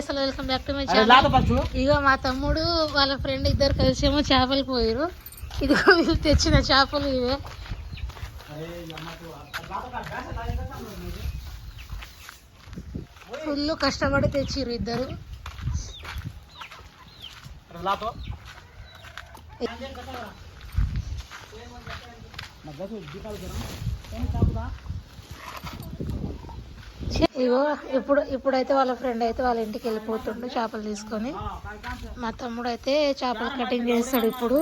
అసలు welcome back to my channel ఇగో మా తమ్ముడు వాళ్ళ ఫ్రెండ్ ఇద్దరు కలిసేమో చేపలు పోయారు ఇదిగో వీళ్ళు తెచ్చిన చేపలు ఇవే. ఫుల్ కష్టపడి తెచ్చిర్రు ఇద్దరు. లాతో ఇప్పుడు ఇప్పుడైతే వాళ్ళ ఫ్రెండ్ అయితే వాళ్ళ ఇంటికి వెళ్ళిపోతుండు చేపలు తీసుకొని. మా తమ్ముడు అయితే చేపలు కటింగ్ చేస్తాడు ఇప్పుడు.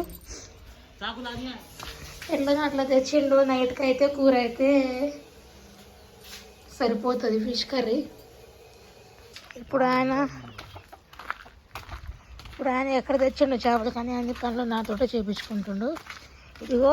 ఎట్లా అట్లా తెచ్చిండు నైట్కి అయితే కూర అయితే సరిపోతుంది ఫిష్ కర్రీ ఇప్పుడు ఆయన ఇప్పుడు ఆయన ఎక్కడ తెచ్చిండు చేపలు కానీ అన్ని పనులు నాతోటే చేపించుకుంటుండు. ఇదిగో.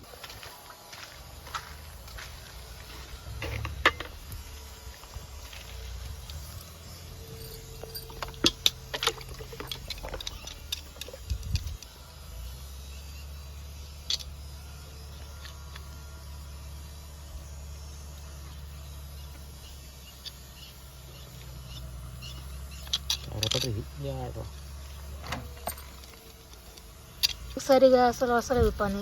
సరిగా అసలు అసలు పని.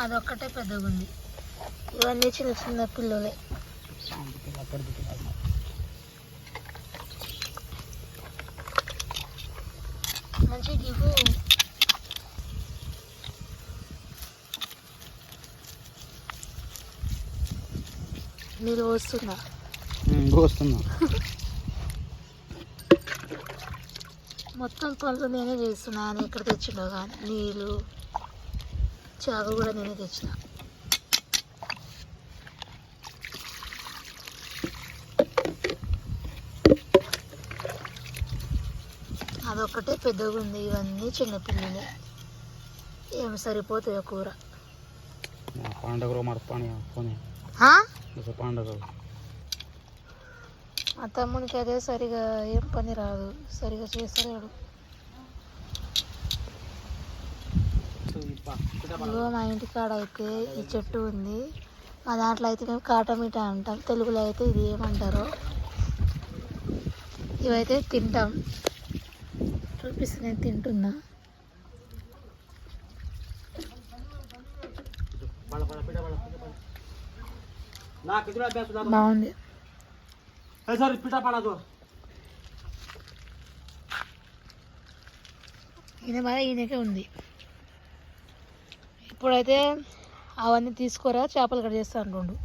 అదొక్కటే పెద్దగా ఉంది ఇవన్నీ చిన్న చిన్న పిల్లలే. మంచి గివ్వు. నీళ్ళు వస్తున్నా. వస్తున్నా. మొత్తం పనులు నేనే చేస్తున్నా. అని ఎక్కడ తెచ్చిండో కానీ నీళ్ళు చాకు కూడా నేనే తెచ్చిన. అదొక్కటే పెద్దగా ఉంది ఇవన్నీ చిన్నపిల్లలే. ఏం సరిపోతాయో కూర. పాండగరు పోనీ ఆ? తమ్మునికి అదే సరిగా ఏం పని రాదు. సరిగా చేస్తలేడు. ఇదిగో మా ఇంటి కాడ అయితే ఈ చెట్టు ఉంది. మా దాంట్లో అయితే మేము కాటమిటా అంటాం. తెలుగులో అయితే ఇది ఏమంటారో ఇవైతే తింటాం. చూపిస్తే నేను తింటున్నా. బాగుంది. ఈయన బాధ ఈయనకే ఉంది. ఇప్పుడైతే అవన్నీ తీసుకోరా చేపలు కట్ చేస్తా రెండు